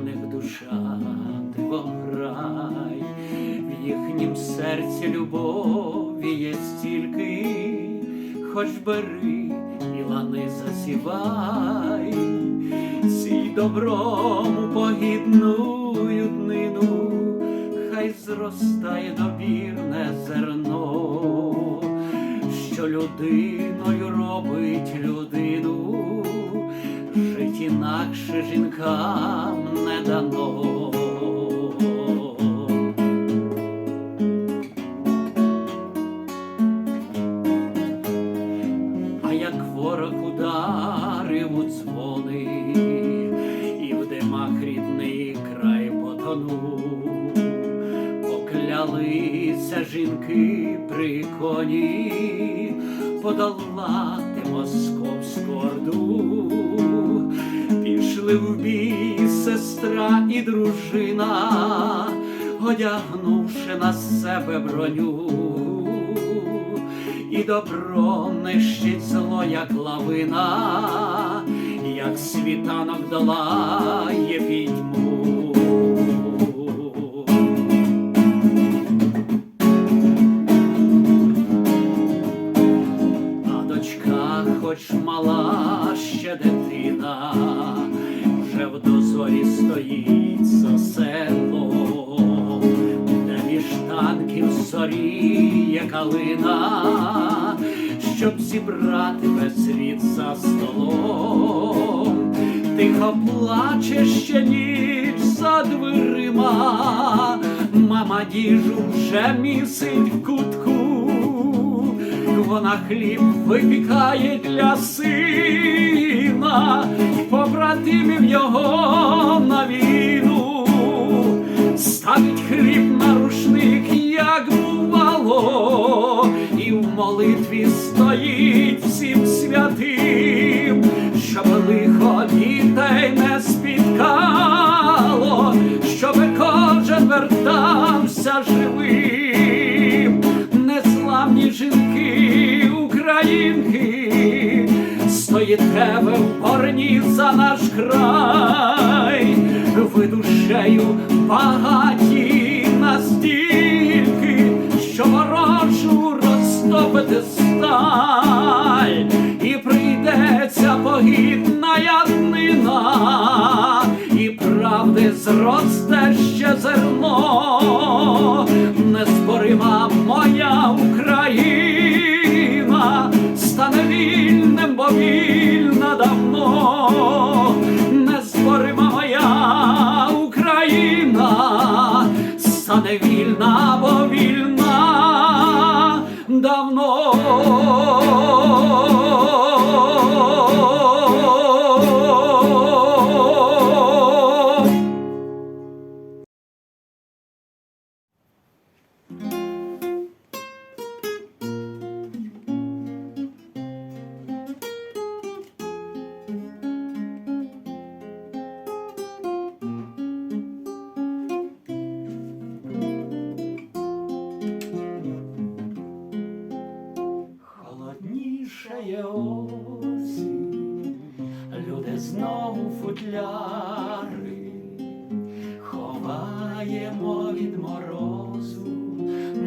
них душа, дивограй, в їхнім серці любові є стільки, хоч бери і лани засівай, сій доброму погідную днину, хай зростає добірне зерно, що людиною робить людину, інакше жінкам не дано. А як ворог ударив у дзвони, і в димах рідний край потонув, поклялися жінки при коні подолати пішли в бій сестра і дружина, одягнувши на себе броню і добро нищить зло, як лавина, як світанок долає зоріє калина, щоб зібрати весь світ за столом, тихо плаче ще ніч за дверима, мама діжу вже місить в кутку. Вона хліб випікає для сина, побратимів його на війну, ставить хліб на рушник, як бувало, і в молитві стоїть всім святим, щоб лихо дітей не спіткало, щоб кожен вертався живим. Незламні жінки українки, стоїте ви в борні за наш край, ви душею багаті зросте ще зерно, неспорима моя Україна, стане вільним, бо вільна давно, неспорима моя Україна, стане вільна, бо вільна давно. Ховаємо від морозу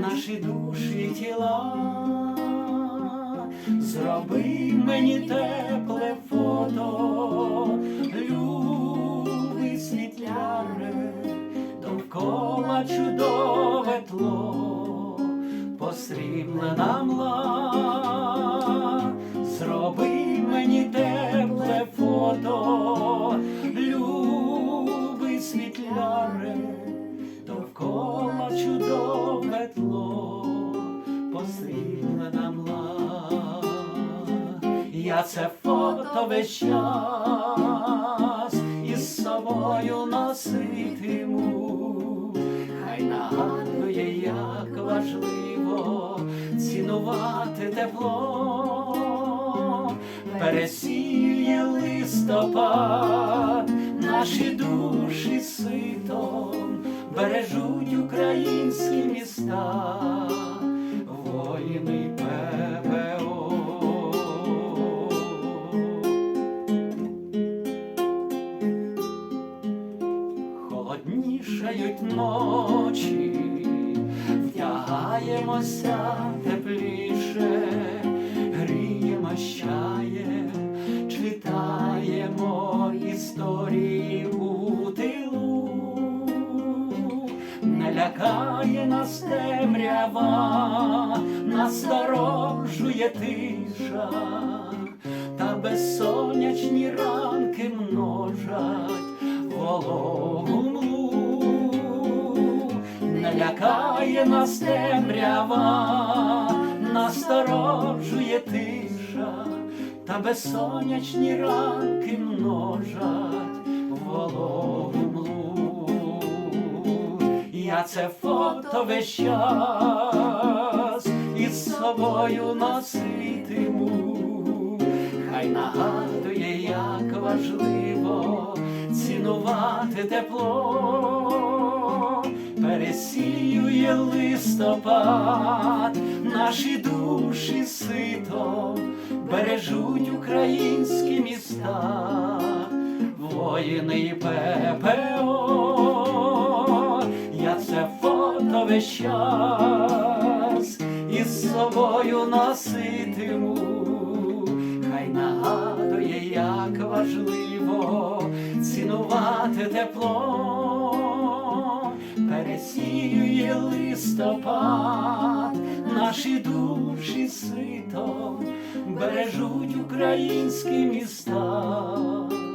наші душі тіла, зроби мені тепле фото, любий світляре, довкола чудове тло, посріблена мла, зроби мені тепле фото, любий світляре, чудове тло, посріблена мла. Я це фото весь час із собою носитиму, хай нагадує, як важливо цінувати тепло, пересіє листопад, наші душі ситом бережуть українські міста, воїни ПВО. Холоднішають ночі, вдягаємося тепліше, гріємо, щає, читаємо історії у тилу, не лякає нас темрява, насторожує тиша, та безсонячні ранки множать вологу млу. не лякає нас темрява, насторожує тиша, та безсонячні ранки множать вологу. Я це фото весь час із собою носитиму, хай нагадує, як важливо цінувати тепло, пересіює листопад, наші душі сито бережуть українські міста, воїни і ППО, я це фото весь час із собою носитиму, хай нагадує, як важливо цінувати тепло, пересіює листопад, наші душі сито бережуть українські міста.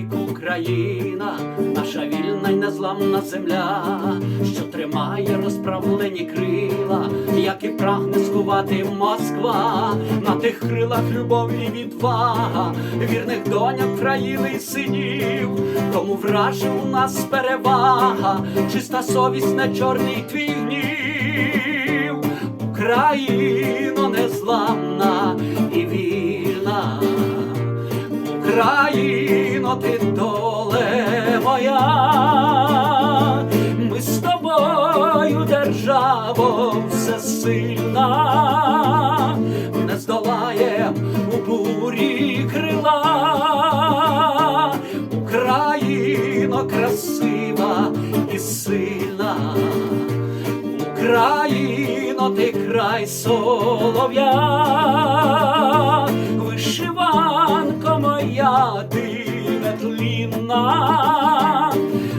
Рік Україна, наша вільна й незламна земля, що тримає розправлені крила, як і прагне скувати Москва, на тих крилах любов і відвага, вірних доняк країни й синів, тому враже у нас перевага, чиста совість на чорний твій гнів, Україно всесильна, не здолаєм у бурі крила, Україно красива і сильна. Україно, ти край солов'я, вишиванко моя, ти нетлінна,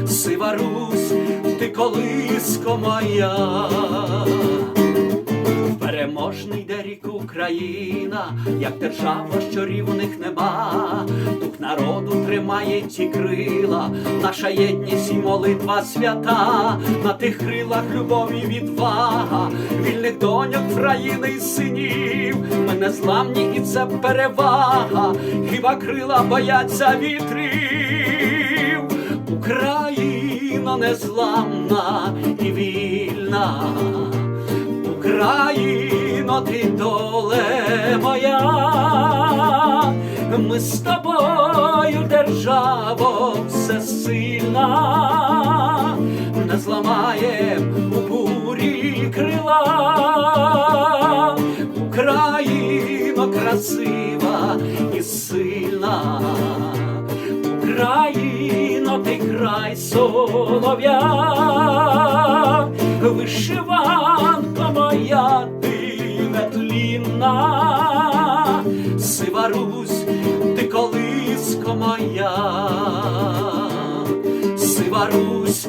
сива Русь, ти колиско моя. Переможний йде рік Україна, як держава, що рівних нема, дух народу тримає ці крила, наша єдність і молитва свята, на тих крилах любові відвага, вільних доньок країни й синів, ми незламні і це перевага, хіба крила бояться вітрів, Україна незламна і вільна. Україно, ти доле моя, ми з тобою, державо, всесильна, не зламаєм у бурі крила, Україно красива і сильна, Україно, ти край солов'я, вишиванка моя, ти нетлінна, сива Русь, ти колиско моя, сива Русь,